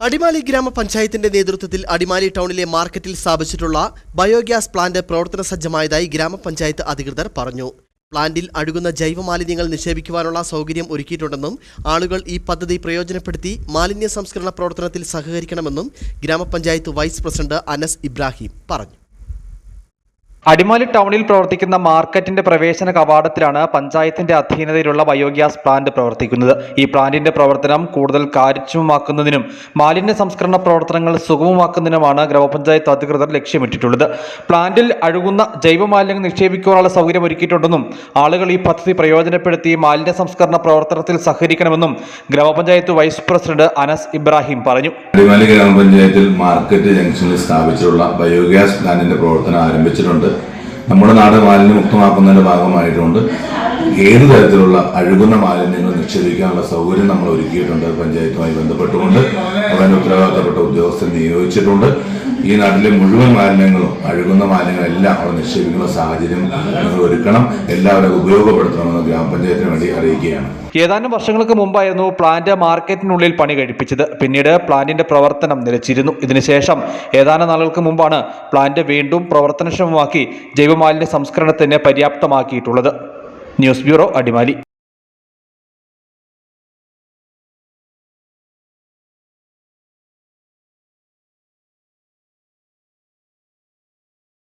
അടിമാലി ഗ്രാമപഞ്ചായത്തിന്റെ നേതൃത്വത്തിൽ അടിമാലി ടൗണിലെ മാർക്കറ്റിൽ സ്ഥാപിച്ചിട്ടുള്ള ബയോഗ്യാസ് പ്ലാന്റ് പ്രവർത്തന സജ്ജമായതായി ഗ്രാമപഞ്ചായത്ത് അധികൃതർ പറഞ്ഞു. പ്ലാന്റിൽ അഴുകുന്ന ജൈവമാലിന്യങ്ങൾ നിക്ഷേപിക്കുവാനുള്ള സൗകര്യം ഒരുക്കിയിട്ടുണ്ടെന്നും ആളുകൾ ഈ പദ്ധതി പ്രയോജനപ്പെടുത്തി മാലിന്യ സംസ്കരണ പ്രവർത്തനത്തിൽ സഹകരിക്കണമെന്നും ഗ്രാമപഞ്ചായത്ത് വൈസ് പ്രസിഡന്റ് അനസ് ഇബ്രാഹിം പറഞ്ഞു. അടിമാലി ടൗണിൽ പ്രവർത്തിക്കുന്ന മാർക്കറ്റിന്റെ പ്രവേശന കവാടത്തിലാണ് പഞ്ചായത്തിന്റെ അധീനതയിലുള്ള ബയോഗ്യാസ് പ്ലാന്റ് പ്രവർത്തിക്കുന്നത്. ഈ പ്ലാന്റിന്റെ പ്രവർത്തനം കൂടുതൽ കാര്യക്ഷമമാക്കുന്നതിനും മാലിന്യ സംസ്കരണ പ്രവർത്തനങ്ങൾ സുഗമമാക്കുന്നതിനുമാണ് ഗ്രാമപഞ്ചായത്ത് അധികൃതർ ലക്ഷ്യമിട്ടിട്ടുള്ളത്. പ്ലാന്റിൽ അഴുകുന്ന ജൈവമാലിന്യങ്ങൾ നിക്ഷേപിക്കാനുള്ള സൗകര്യം ഒരുക്കിയിട്ടുണ്ടെന്നും ആളുകൾ ഈ പദ്ധതി പ്രയോജനപ്പെടുത്തി മാലിന്യ സംസ്കരണ പ്രവർത്തനത്തിൽ സഹകരിക്കണമെന്നും ഗ്രാമപഞ്ചായത്ത് വൈസ് പ്രസിഡന്റ് അനസ് ഇബ്രാഹിം പറഞ്ഞു. അടിമാലി ഗ്രാമപഞ്ചായത്തിൽ മാർക്കറ്റ് ജംഗ്ഷനിൽ സ്ഥാപിച്ചിട്ടുള്ള ബയോഗ്യാസ് പ്ലാന്റിന്റെ പ്രവർത്തനം ആരംഭിച്ചിട്ടുണ്ട്. നമ്മുടെ നാട് മാലിന്യമുക്തമാക്കുന്നതിന്റെ ഭാഗമായിട്ടുണ്ട്. ഏത് തരത്തിലുള്ള അഴുകുന്ന മാലിന്യങ്ങൾ നിക്ഷേപിക്കാനുള്ള സൗകര്യം നമ്മൾ ഒരുക്കിയിട്ടുണ്ട്. പഞ്ചായത്തുമായി ബന്ധപ്പെട്ടുകൊണ്ട് അതിന് ഉത്തരവാദിത്തപ്പെട്ട ഉദ്യോഗസ്ഥർ നിയോഗിച്ചിട്ടുണ്ട്. ഈ നാട്ടിലെ മുഴുവൻ മാലിന്യങ്ങളും അഴുകുന്ന മാലിന്യങ്ങളെല്ലാം അവിടെ നിക്ഷേപിക്കുന്ന സാഹചര്യം നിങ്ങൾ ഒരുക്കണം. എല്ലാവരും ഉപയോഗപ്പെടുത്തണമെന്ന് ഗ്രാമപഞ്ചായത്തിന് വേണ്ടി അറിയിക്കുകയാണ്. ഏതാനും വർഷങ്ങൾക്ക് മുമ്പായിരുന്നു പ്ലാന്റ് മാർക്കറ്റിനുള്ളിൽ പണി കഴിപ്പിച്ചത്. പിന്നീട് പ്ലാന്റിന്റെ പ്രവർത്തനം നിലച്ചിരുന്നു. ഇതിനുശേഷം ഏതാനും നാളുകൾക്ക് മുമ്പാണ് പ്ലാന്റ് വീണ്ടും പ്രവർത്തനക്ഷമമാക്കി ജൈവമാലിന്യ സംസ്കരണത്തിന് പര്യാപ്തമാക്കിയിട്ടുള്ളത്. News bureau Adimali.